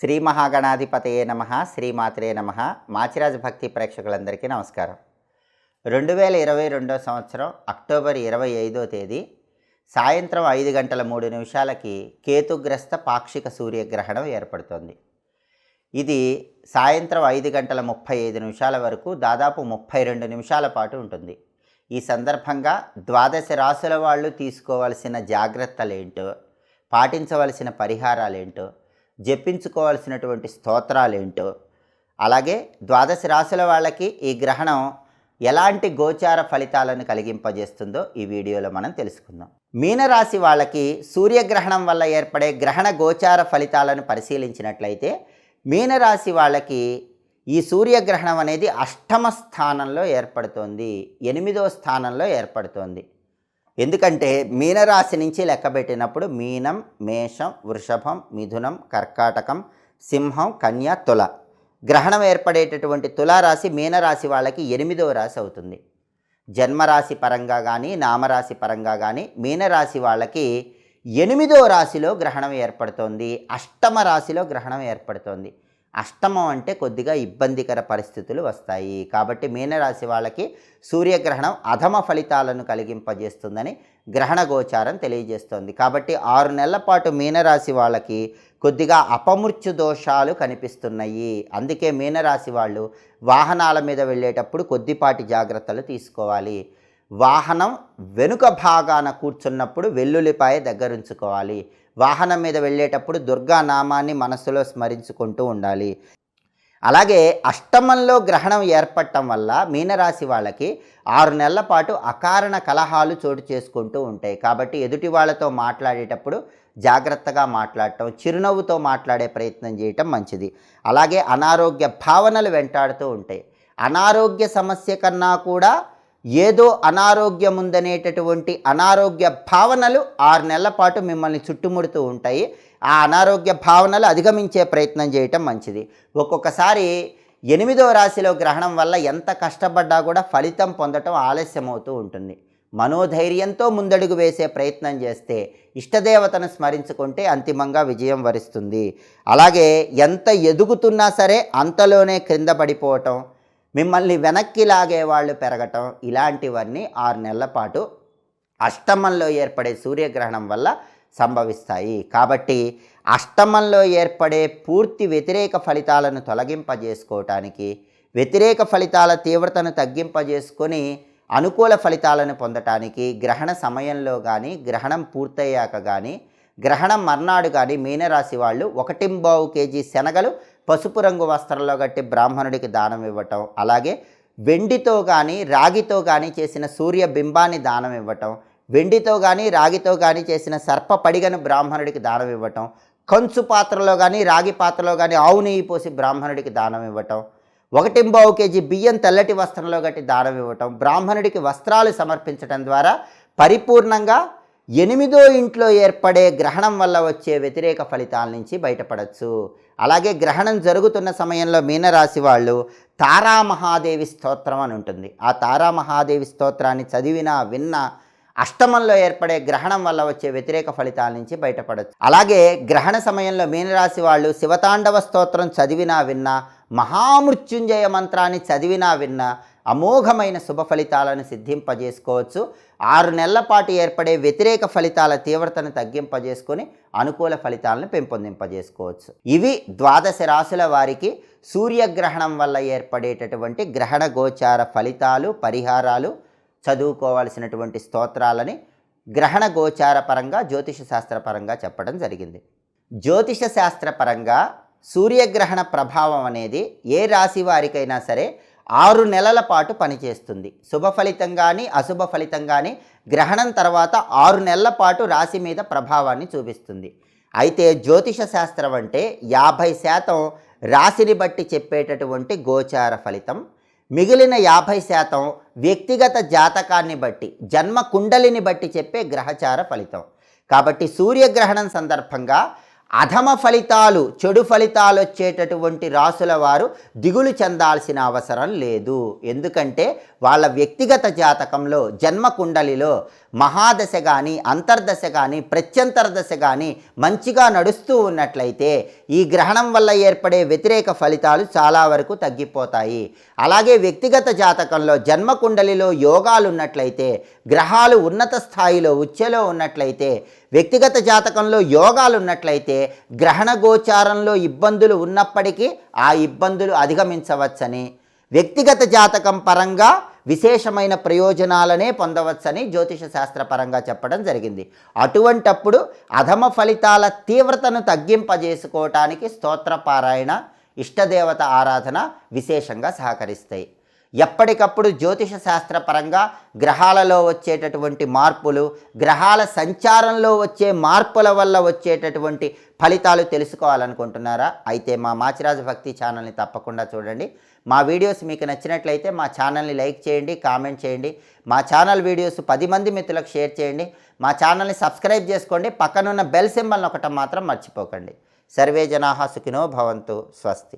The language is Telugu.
శ్రీ మహాగణాధిపతయే నమ శ్రీమాత్రే నమ మాచిరాజ భక్తి ప్రేక్షకులందరికీ నమస్కారం. రెండు వేల ఇరవై రెండో సంవత్సరం అక్టోబర్ ఇరవై ఐదో తేదీ సాయంత్రం ఐదు గంటల మూడు నిమిషాలకి కేతుగ్రస్త పాక్షిక సూర్యగ్రహణం ఏర్పడుతోంది. ఇది సాయంత్రం ఐదు గంటల ముప్పై ఐదు నిమిషాల వరకు దాదాపు ముప్పై రెండు నిమిషాల పాటు ఉంటుంది. ఈ సందర్భంగా ద్వాదశ రాసుల వాళ్ళు తీసుకోవాల్సిన జాగ్రత్తలేంటో పాటించవలసిన పరిహారాలేంటో జపించుకోవాల్సినటువంటి స్తోత్రాలేంటో అలాగే ద్వాదశ రాశుల వాళ్ళకి ఈ గ్రహణం ఎలాంటి గోచార ఫలితాలను కలిగింపజేస్తుందో ఈ వీడియోలో మనం తెలుసుకుందాం. మీనరాశి వాళ్ళకి సూర్యగ్రహణం వల్ల ఏర్పడే గ్రహణ గోచార ఫలితాలను పరిశీలించినట్లయితే మీనరాశి వాళ్ళకి ఈ సూర్యగ్రహణం అనేది అష్టమ స్థానంలో ఏర్పడుతోంది ఎనిమిదో స్థానంలో ఏర్పడుతోంది. ఎందుకంటే మీనరాశి నుంచి లెక్కబెట్టినప్పుడు మీనం మేషం వృషభం మిథునం కర్కాటకం సింహం కన్య తుల. గ్రహణం ఏర్పడేటటువంటి తులారాశి మీనరాశి వాళ్ళకి ఎనిమిదవ రాశి అవుతుంది. జన్మరాశి పరంగా కానీ నామరాశి పరంగా కానీ మీనరాశి వాళ్ళకి ఎనిమిదో రాశిలో గ్రహణం ఏర్పడుతోంది. అష్టమ రాశిలో గ్రహణం ఏర్పడుతోంది. అష్టమం అంటే కొద్దిగా ఇబ్బందికర పరిస్థితులు వస్తాయి. కాబట్టి మీనరాశి వాళ్ళకి సూర్యగ్రహణం అధమ ఫలితాలను కలిగింపజేస్తుందని గ్రహణ గోచారం తెలియజేస్తోంది. కాబట్టి ఆరు నెలల పాటు మీనరాశి వాళ్ళకి కొద్దిగా అపమృత్యు దోషాలు కనిపిస్తున్నాయి. అందుకే మీనరాశి వాళ్ళు వాహనాల మీద వెళ్ళేటప్పుడు కొద్దిపాటి జాగ్రత్తలు తీసుకోవాలి. వాహనం వెనుక భాగాన కూర్చున్నప్పుడు వెల్లుల్లిపాయ దగ్గరుంచుకోవాలి. వాహనం మీద వెళ్ళేటప్పుడు దుర్గా నామాన్ని మనస్సులో స్మరించుకుంటూ ఉండాలి. అలాగే అష్టమంలో గ్రహణం ఏర్పడటం వల్ల మీనరాశి వాళ్ళకి ఆరు నెలల పాటు అకారణ కలహాలు చోటు చేసుకుంటూ ఉంటాయి. కాబట్టి ఎదుటి వాళ్ళతో మాట్లాడేటప్పుడు జాగ్రత్తగా మాట్లాడటం చిరునవ్వుతో మాట్లాడే ప్రయత్నం చేయటం మంచిది. అలాగే అనారోగ్య భావనలు వెంటాడుతూ ఉంటాయి. అనారోగ్య సమస్య కన్నా కూడా ఏదో అనారోగ్యం ఉందనేటటువంటి అనారోగ్య భావనలు ఆరు నెలల పాటు మిమ్మల్ని చుట్టుముడుతూ ఉంటాయి. ఆ అనారోగ్య భావనలు అధిగమించే ప్రయత్నం చేయటం మంచిది. ఒక్కొక్కసారి ఎనిమిదో రాశిలో గ్రహణం వల్ల ఎంత కష్టపడ్డా కూడా ఫలితం పొందటం ఆలస్యమవుతూ ఉంటుంది. మనోధైర్యంతో ముందడుగు వేసే ప్రయత్నం చేస్తే ఇష్టదేవతను స్మరించుకుంటే అంతిమంగా విజయం వరిస్తుంది. అలాగే ఎంత ఎదుగుతున్నా సరే అంతలోనే క్రింద పడిపోవటం మిమ్మల్ని వెనక్కి లాగే వాళ్ళు పెరగటం ఇలాంటివన్నీ ఆరు నెలల పాటు అష్టమంలో ఏర్పడే సూర్యగ్రహణం వల్ల సంభవిస్తాయి. కాబట్టి అష్టమంలో ఏర్పడే పూర్తి వ్యతిరేక ఫలితాలను తొలగింపజేసుకోవటానికి వ్యతిరేక ఫలితాల తీవ్రతను తగ్గింపజేసుకొని అనుకూల ఫలితాలను పొందటానికి గ్రహణ సమయంలో కానీ గ్రహణం పూర్తయ్యాక కానీ గ్రహణం మర్నాడు కానీ మీనరాశి వాళ్ళు ఒకటింబావు కేజీ శనగలు పసుపు రంగు వస్త్రంలో కట్టి బ్రాహ్మణుడికి దానం ఇవ్వటం అలాగే వెండితో కానీ రాగితో కానీ చేసిన సూర్య బింబాన్ని దానం ఇవ్వటం వెండితో కానీ రాగితో కానీ చేసిన సర్ప పడిగను బ్రాహ్మణుడికి దానం ఇవ్వటం కంచు పాత్రలో కానీ రాగి పాత్రలో కానీ ఆవు నెయ్యి పోసి బ్రాహ్మణుడికి దానం ఇవ్వటం ఒకటింబావు కేజీ బియ్యం తెల్లటి వస్త్రంలో కట్టి దానం ఇవ్వటం బ్రాహ్మణుడికి వస్త్రాలు సమర్పించడం ద్వారా పరిపూర్ణంగా ఎనిమిదో ఇంట్లో ఏర్పడే గ్రహణం వల్ల వచ్చే వ్యతిరేక ఫలితాల నుంచి బయటపడవచ్చు అలాగే గ్రహణం జరుగుతున్న సమయంలో మీనరాశి వాళ్ళు తారామహాదేవి స్తోత్రం అని ఉంటుంది. ఆ తారామహాదేవి స్తోత్రాన్ని చదివినా విన్నా అష్టమంలో ఏర్పడే గ్రహణం వల్ల వచ్చే వ్యతిరేక ఫలితాల నుంచి బయటపడచ్చు. అలాగే గ్రహణ సమయంలో మీనరాశి వాళ్ళు శివతాండవ స్తోత్రం చదివినా విన్నా మహామృత్యుంజయ మంత్రాన్ని చదివినా విన్నా అమోఘమైన శుభ ఫలితాలను సిద్ధింపజేసుకోవచ్చు. ఆరు నెలల పాటు ఏర్పడే వ్యతిరేక ఫలితాల తీవ్రతను తగ్గింపజేసుకొని అనుకూల ఫలితాలను పెంపొందింపజేసుకోవచ్చు. ఇవి ద్వాదశ రాశుల వారికి సూర్యగ్రహణం వల్ల ఏర్పడేటటువంటి గ్రహణ గోచార ఫలితాలు పరిహారాలు చదువుకోవాల్సినటువంటి స్తోత్రాలని గ్రహణ గోచార పరంగా జ్యోతిష శాస్త్రపరంగా చెప్పడం జరిగింది. జ్యోతిష శాస్త్రపరంగా సూర్యగ్రహణ ప్రభావం అనేది ఏ రాశి వారికైనా సరే ఆరు నెలల పాటు పనిచేస్తుంది. శుభ ఫలితం కానీ అశుభ ఫలితం కానీ గ్రహణం తర్వాత ఆరు నెలల పాటు రాశి మీద ప్రభావాన్ని చూపిస్తుంది. అయితే జ్యోతిష శాస్త్రం అంటే యాభై శాతం రాశిని బట్టి చెప్పేటటువంటి గోచార ఫలితం. మిగిలిన యాభై శాతం వ్యక్తిగత జాతకాన్ని బట్టి జన్మ కుండలిని బట్టి చెప్పే గ్రహచార ఫలితం. కాబట్టి సూర్యగ్రహణం సందర్భంగా అధమ ఫలితాలు చెడు ఫలితాలు వచ్చేటటువంటి రాసుల వారు దిగులు చెందాల్సిన అవసరం లేదు. ఎందుకంటే వాళ్ళ వ్యక్తిగత జాతకంలో జన్మ కుండలిలో మహాదశ కానీ అంతర్దశ కానీ ప్రత్యంతర దశ కానీ మంచిగా నడుస్తూ ఉన్నట్లయితే ఈ గ్రహణం వల్ల ఏర్పడే వ్యతిరేక ఫలితాలు చాలా వరకు తగ్గిపోతాయి. అలాగే వ్యక్తిగత జాతకంలో జన్మ కుండలిలో యోగాలు ఉన్నట్లయితే గ్రహాలు ఉన్నత స్థాయిలో ఉచ్చెలో ఉన్నట్లయితే వ్యక్తిగత జాతకంలో యోగాలు ఉన్నట్లయితే గ్రహణ గోచారంలో ఇబ్బందులు ఉన్నప్పటికీ ఆ ఇబ్బందులు అధిగమించవచ్చని వ్యక్తిగత జాతకం పరంగా విశేషమైన ప్రయోజనాలనే పొందవచ్చని జ్యోతిష శాస్త్రపరంగా చెప్పడం జరిగింది. అటువంటప్పుడు అధమ ఫలితాల తీవ్రతను తగ్గింపజేసుకోవటానికి స్తోత్రపారాయణ ఇష్టదేవత ఆరాధన విశేషంగా సహకరిస్తాయి. ఎప్పటికప్పుడు జ్యోతిష శాస్త్రపరంగా గ్రహాలలో వచ్చేటటువంటి మార్పులు గ్రహాల సంచారంలో వచ్చే మార్పుల వల్ల వచ్చేటటువంటి ఫలితాలు తెలుసుకోవాలనుకుంటున్నారా? అయితే మా మాచిరాజు భక్తి ఛానల్ని తప్పకుండా చూడండి. మా వీడియోస్ మీకు నచ్చినట్లయితే మా ఛానల్ని లైక్ చేయండి కామెంట్ చేయండి. మా ఛానల్ వీడియోస్ పది మంది మిత్రులకు షేర్ చేయండి. మా ఛానల్ని సబ్స్క్రైబ్ చేసుకోండి. పక్కనున్న బెల్ సింబల్ని ఒకటం మాత్రం మర్చిపోకండి. సర్వే జనాహా సుఖినో భవంతు. స్వస్తి.